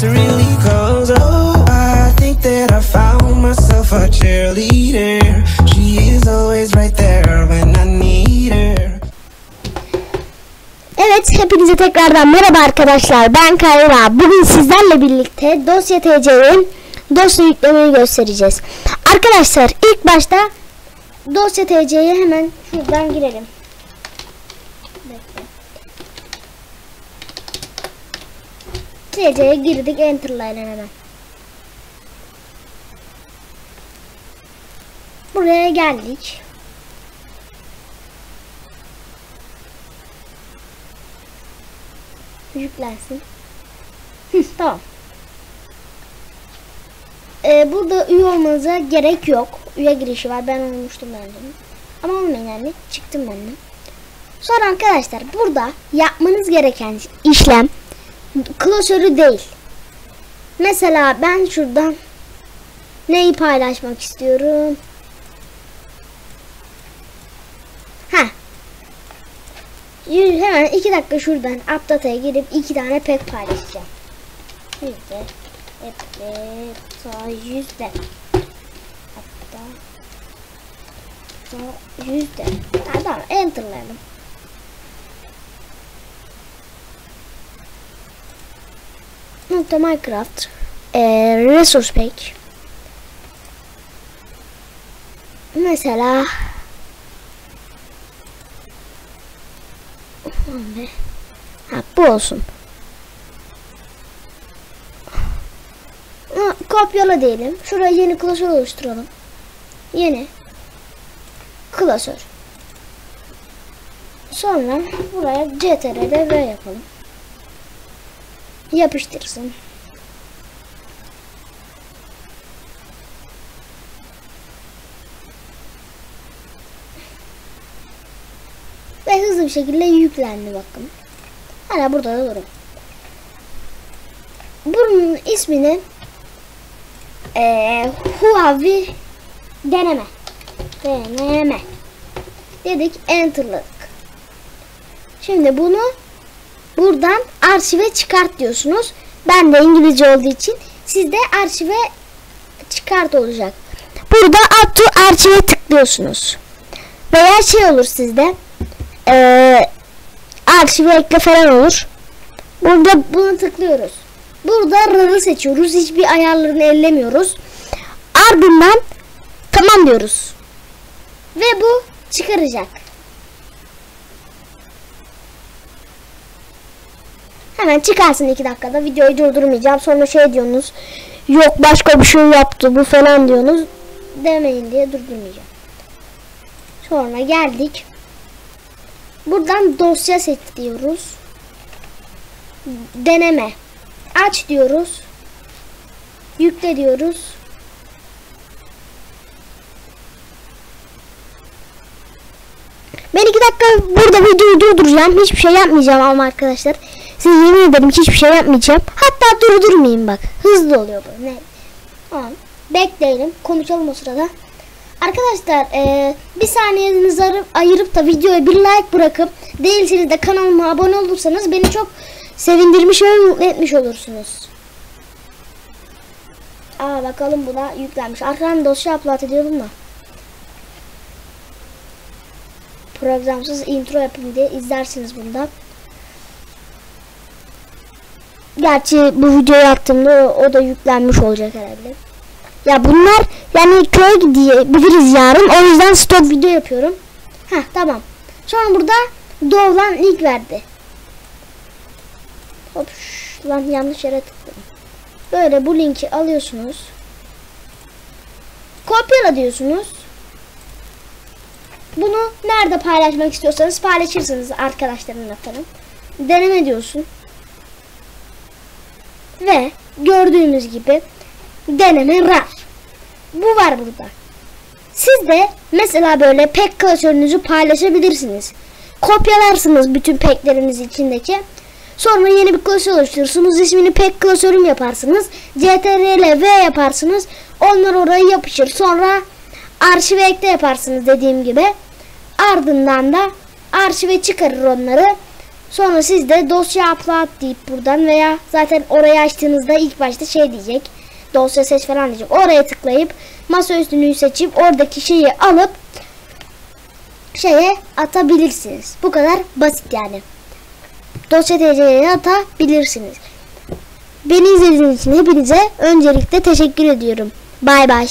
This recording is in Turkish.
to really close. Oh, I think that I found myself a cheerleader. She is always right there when I need her. Evet hepinize tekrardan merhaba arkadaşlar ben Kayra bugün sizlerle birlikte dosya TC'nin dosya yüklemeyi göstereceğiz Arkadaşlar ilk başta dosya TC'ye hemen şuradan girelim TC'ye girdik enter'layla hemen Buraya geldik yüklensin. Tamam. Ee, burada üye olmanıza gerek yok. Üye girişi var. Ben olmuştum bence. Ama olmayın yani. Çıktım ben de. Sonra arkadaşlar burada yapmanız gereken işlem klasörü değil. Mesela ben şuradan neyi paylaşmak istiyorum? Ha hemen iki dakika şuradan update'a girip iki tane pek paylaşacağım. Yüzde. Hep ta yüzde. Hatta ta yüzde. Tamam enterlayalım. Minecraft ee, resource pack mesela. Ha bu olsun. Ha, kopyala diyelim. Şuraya yeni klasör oluşturalım. Yeni. Klasör. Sonra buraya CTRL V yapalım. Yapıştırsın. Ve hızlı bir şekilde yüklendi bakın. Hala burada da durun. Bunun ismini ee, Huawei deneme. Deneme. Dedik enterladık. Şimdi bunu buradan arşive çıkart diyorsunuz. Ben de İngilizce olduğu için sizde arşive çıkart olacak. Burada add to arşive tıklıyorsunuz. Veya şey olur sizde ee, arşive ekle falan olur. Burada bunu tıklıyoruz. Burada RAR'ı seçiyoruz. Hiçbir ayarlarını ellemiyoruz. Ardından tamam diyoruz. Ve bu çıkaracak. Hemen çıkarsın iki dakikada. Videoyu durdurmayacağım. Sonra şey diyorsunuz. Yok başka bir şey yaptı bu falan diyorsunuz. Demeyin diye durdurmayacağım. Sonra geldik. Buradan dosya seç diyoruz. Deneme. Aç diyoruz. Yükle diyoruz. Ben iki dakika burada videoyu durduracağım. Hiçbir şey yapmayacağım ama arkadaşlar. Size yemin ederim hiçbir şey yapmayacağım. Hatta durdurmayayım bak. Hızlı oluyor bu. Ne? Tamam. Bekleyelim. Konuşalım o sırada. Arkadaşlar e, bir saniyenizi ayırıp, da videoya bir like bırakıp değilseniz de kanalıma abone olursanız beni çok sevindirmiş ve mutlu etmiş olursunuz. Aa bakalım buna yüklenmiş. Arkadan dosya upload ediyorum da. Programsız intro yapayım diye izlersiniz bunda. Gerçi bu videoyu attığımda o, o da yüklenmiş olacak herhalde. Ya bunlar yani köye gidebiliriz yarın. O yüzden stop video yapıyorum. Heh tamam. Sonra burada doğulan link verdi. Hop lan yanlış yere tıkladım. Böyle bu linki alıyorsunuz. Kopyala diyorsunuz. Bunu nerede paylaşmak istiyorsanız paylaşırsınız arkadaşlarınla falan. Deneme diyorsun. Ve gördüğünüz gibi deneme RAR. Bu var burada. Siz de mesela böyle pek klasörünüzü paylaşabilirsiniz. Kopyalarsınız bütün pekleriniz içindeki. Sonra yeni bir klasör oluşturursunuz. İsmini pek klasörüm yaparsınız. CTRL V yaparsınız. Onlar oraya yapışır. Sonra arşive ekle yaparsınız dediğim gibi. Ardından da arşive çıkarır onları. Sonra siz de dosya upload deyip buradan veya zaten orayı açtığınızda ilk başta şey diyecek. Dosya ses falan diyecek. Oraya tıklayıp masa üstünü seçip oradaki şeyi alıp şeye atabilirsiniz. Bu kadar basit yani. Dosya TC'ye atabilirsiniz. Beni izlediğiniz için hepinize öncelikle teşekkür ediyorum. Bay bay.